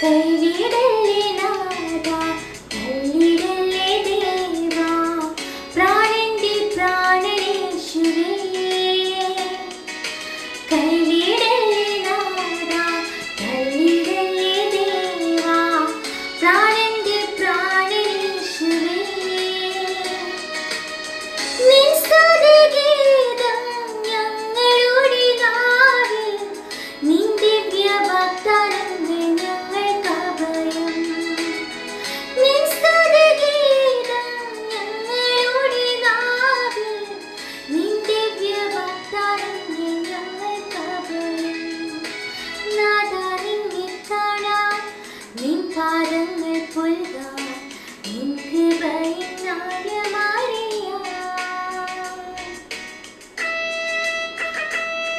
കൈവിടല്ലേ നാദാ താരങ്ങൾ പുൽകാൻ നിൻ കൃപയിൽ നാട്യമായി